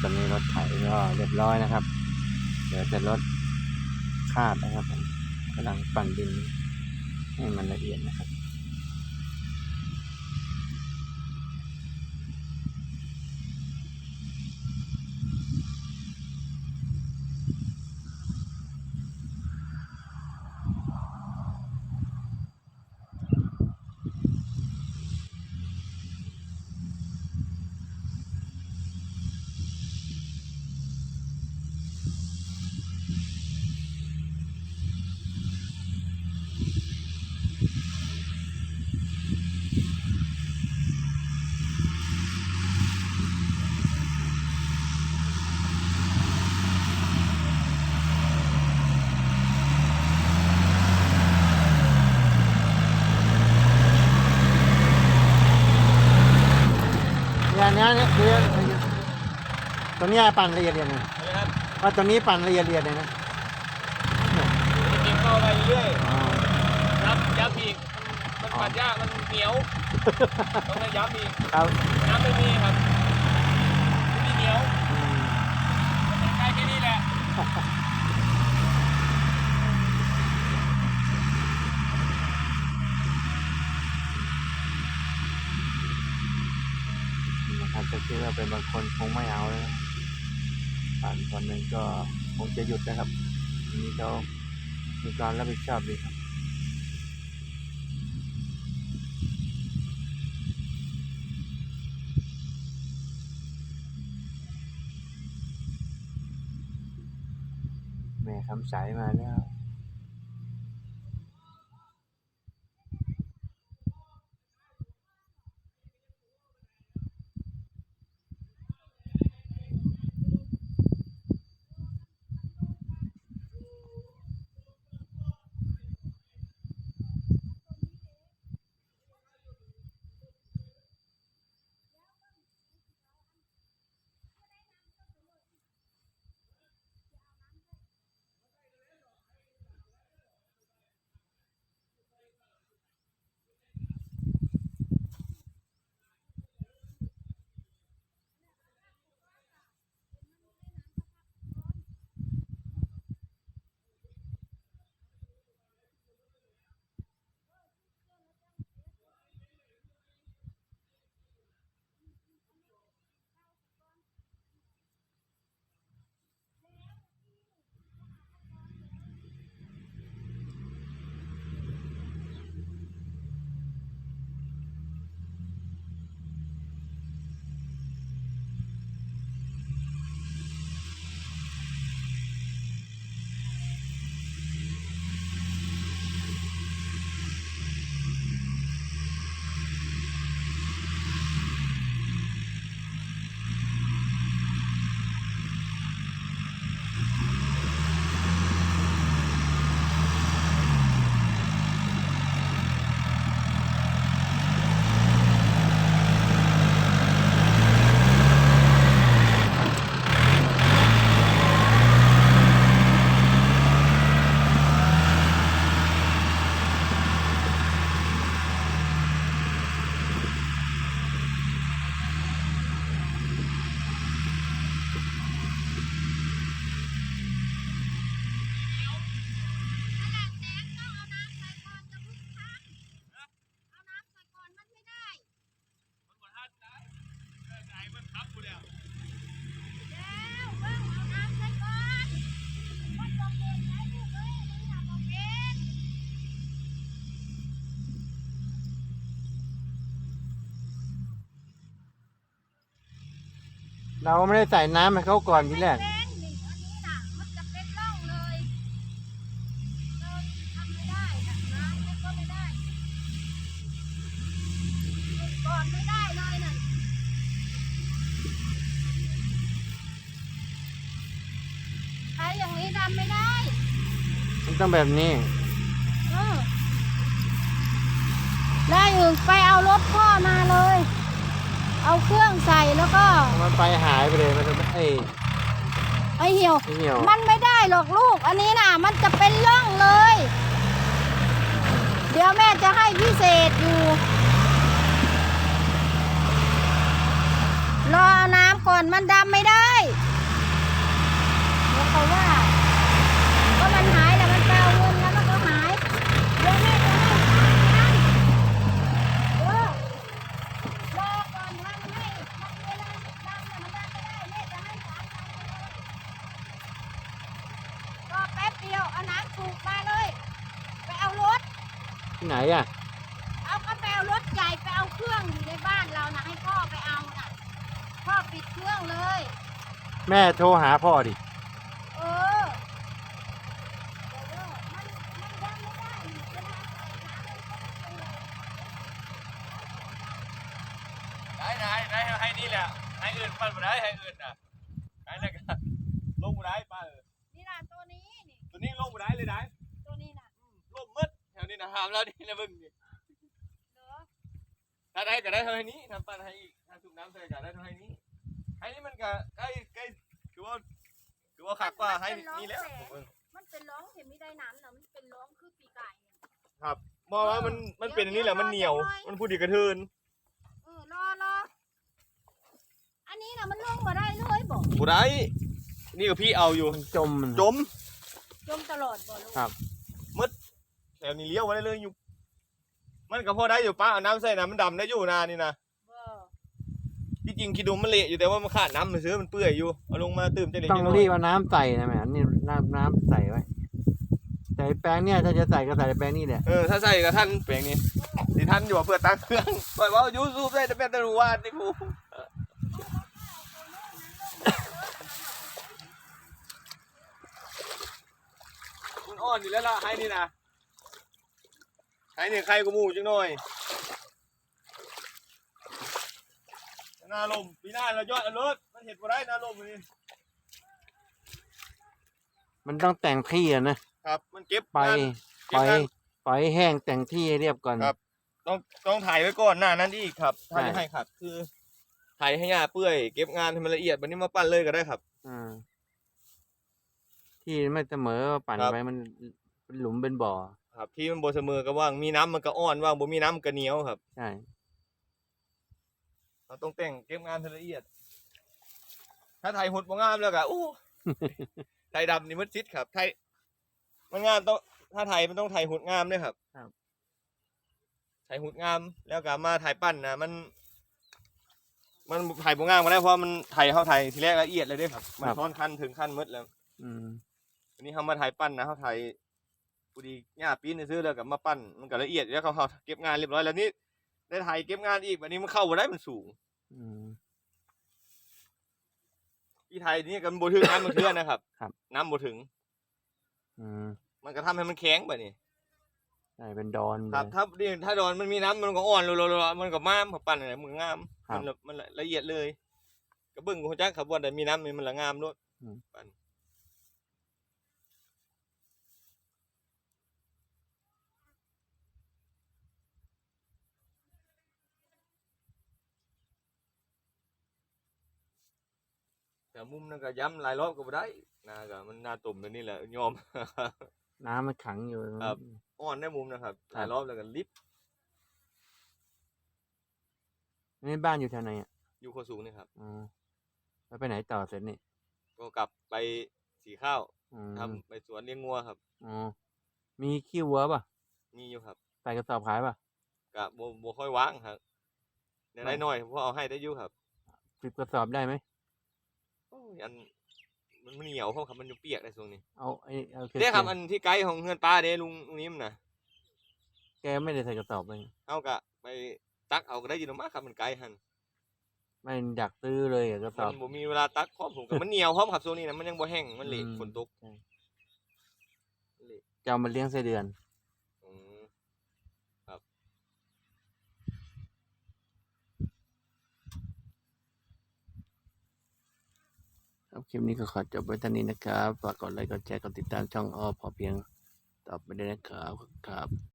ตอนนี้รถไถก็เรียบร้อยนะครับ เดี๋ยวจะรถคาดนะครับผมกำลังปั่นดินให้มันละเอียดนะครับ เนี่ยเนี่ยเนี่ยคือตัวนี้ปั่นละเอียดๆนะนะว่าตัวนี้ปั่นละเอียดๆเลยนะเก็บเข้าไปเรื่อยย้ำย้ำอีกมันปัดยากมันเหนียวต้องเลยย้ำอีกครับน้ำไม่มีครับไม่มีเหนียวใกล้แค่นี้แหละ แต่คิดว่าเป็นบางคนคงไม่เอาแล้วนะปั่นคนหนึ่งก็คงจะหยุดนะครับนี้เขามีการรับผิดชอบดีครับแม่คำใสมาแล้ว เราไม่ได้ใส่น้ำให้เขาก่อนทีแรกไม่ได้เลยน่ะใช้อย่างนี้ดำไม่ได้มันต้องแบบนี้ได้อึงไปเอารถพ่อมาเลย เอาเครื่องใส่แล้วก็มันไปหายไปเลยมันจะเอ้ยไอเหี่ยว ไม่เหี่ยวมันไม่ได้หรอกลูก อันนี้น่ะ มันจะเป็นร่องเลย เดี๋ยวแม่จะให้พิเศษอยู่รรอเอาน้ำก่อนมันดำไม่ได้เดี๋ยวเขาว่าก็มันหายแล้วมันแปลเงินแล้วมันก็หายเดี๋ยวแม่จะให้สามพันเออรอก่อนถ้ามันให้มันเวลาดำเนี่ยมันดำไม่ได้แม่จะให้สามพันก็แป๊บเดียวเอาน้ำสูบมาเลย ไปเอารถ ที่ไหน อะ เอาก็ไปเอารถใหญ่ไปเอาเครื่องอยู่ในบ้านเรานะให้พ่อไปเอาน่ะ พ่อปิดเครื่องเลย แม่โทรหาพ่อดิ เออเดี๋ยวเด้อมันมันยังไม่ได้นี่เวลาใส่น้ำมันก็ไม่เป็นไรได้ได้ได้ให้นี่แหละให้อื่นปั้นมาได้ให้อื่นอะให้นั่นก็ลงมาได้ป้าเออนี่ล่ะตัวนี้นี่ ตัวนี้ลงมาได้เลยได้ ตัวนี้น่ะ ลมมืดแถว นี้นะหามแล้วนี่นะมึงนี่เหรอถ้าได้ก็ได้เท่านี้ทำปั้นให้อีกถ้าสูบน้ำใส่ก็ได้เท่านี้ให้นี่มันก็ใกล้ใกล้คือว่าคือว่าขักกว่าให้นี่แล้วผมเออมันเป็นร้องเห็นไม่ได้น้ำนะมันเป็นร้องคือปีกายเนี่ยมองว่ามันมันเป็นอันนี้แหละมันเหนียว มันพูดดีกระเทินเออรอรออันนี้น่ะมันลงมาได้เลยบอกกูได้นี่กับพี่เอาอยู่มันจมมันจมจมตลอดบ่ลูกครับ แถวนี้เลี้ยวไว้เลยอยู่ มันก็พอได้อยู่ป้าเอาน้ำใส่น้ำมันดำได้อยู่นานี่นะบ่ที่จริงคิดดูมันเละอยู่แต่ว่ามันขาดน้ำมันซื้อมันเปื่อยอยู่เอาลงมาตื่มจะเละต้องรีบเอาน้ำใส่นะแม่อันนี่น้ำน้ำใส่ไว้ใส่แป้งเนี่ยถ้าจะใส่ก็ใส่แป้งนี่แหละเออถ้าใส่กับท่านเปลงนี้ที่ท่านอยู่ว่าเพื่อตั้งเครื่องปล่อยว่ายูซูบได้แต่เป็นตะรู้ว่านี่กูมันอ่อนอยู่แล้วล่ะให้นี่นะ ให้นี่ใครกูมูจังหน่อยหน้าลมปีหน้าเรายอดอรถมันเห็นบ่ได้หน้าลมนี่มันต้องแต่งที่อะนะครับ มันเก็บไปงานปล่อยเก็บงานปล่อยให้แห้งแต่งที่ให้เรียบก่อน ครับ ต้องต้องถ่ายไว้ก่อนหน้านั้นอีกครับถ้าใช่จะให้ขัดคือถ่ายให้หญ้าเปื่อยเก็บงานให้มันละเอียดวันนี้มาปั้นเลยก็ได้ครับ อ่าที่ไม่เสมอปั่นครับ ไปมันเป็นหลุมเป็นบ่อ ครับ ที่มันบ่เสมอก็ว่างมีน้ำมันก็อ่อนว่างบ่มีน้ำมันก็เหนียวครับใช่ เราต้องแต่งเก็บงานให้ละเอียด ถ้าถ่ายหุ่นบ่งามแล้วก็อู้ถ่ายดำนี่มันซิดครับถ่ายมันงามต้อง ถ้าถ่ายมันต้องถ่ายหุ่นงามด้วยครับครับถ่ายหุ่นงามแล้วก็มาถ่ายปั้นนะมัน มันถ่ายบ่งามมาได้เพราะมันถ่ายเข้าถ่ายทีแรกละเอียดเลยเด้ครับ มันซ้อนขั้นถึงขั้นหมืดแล้ว อืม อันนี้เขามาถ่ายปั้นนะเขาถ่าย พอดีหญ้าปีนซื้อแล้วกับมาปั้นมันก็ละเอียดแล้วเขาเขาเก็บงานเรียบร้อยแล้วนี่ได้ถ่ายเก็บงานอีกแบบนี้มันเข้าบ่ได้มันสูงอืม ที่ไทยนี่กันบ่ถึงน้ำมันเทื่อนะครับครับ น้ำบ่ถึง อืมมันก็ทำให้มันแข็งแบบนี้ใช่เป็นดอนครับเลยถ้าดิถ้าโดนมันมีน้ำมันก็อ่อนรัวๆๆมันก็ม้ามเขาปั้นอะไรมันก็งามครับมันละมันละละเอียดเลยก็เบิ่งของจักครับว่าแต่มีน้ำมันมันละงามด้วยอืม ปั้น แต่มุมนั้นก็ย้ำหลายรอบก็บ่ได้นาก็มันนาตุ่มตัวนี้แหละยอม น้ำมันขังอยู่ครับ อ่อนได้มุมนะครับหลายรอบแล้วก็ลิฟต์นี่บ้านอยู่แถวไหนอะอยู่โคสูงนี่ครับอ๋อแล้วไปไหนต่อเสร็จนี่ก็กลับไปสีข้าวอืมทำไปสวนเลี้ยงงัวครับ อ๋อมีขี้วัวป่ะมีอยู่ครับใส่กระสอบขายป่ะ กะบ่บ่ค่อยว่างครับได้ได้น้อยเพราะเอาให้ได้อยู่ครับ สิบกระสอบได้ไหม โอ้ยอันมันมันเหนียวเพราะครับมันอยู่เปียกในช่วงนี้เอาไอ้เอาเด้ครับอันที่ไกด์ของเฮือนป้าเด้ลุงลุงนิ่มนะแกไม่ได้ใส่กระสอบไปเอากะไปตักเอาก็ได้อยู่มากครับมันไกลหันไม่อยากซื้อเลยอะกระสมัอบนบ่มีเวลาตักพร้อมผมกับมันเหนียวพร้อมครับช่วงนี้นะมันยังบ่แห้งมันเละอืมฝนตกใช่เละจะเอามาเลี้ยงไส้เดือน อืม ครับคลิปนี้ก็ขอจบไว้เท่านี้นะครับ ฝากกดไลค์ กดแชร์ กดติดตามช่องอ้อพอเพียงต่อไปด้วยนะครับครับ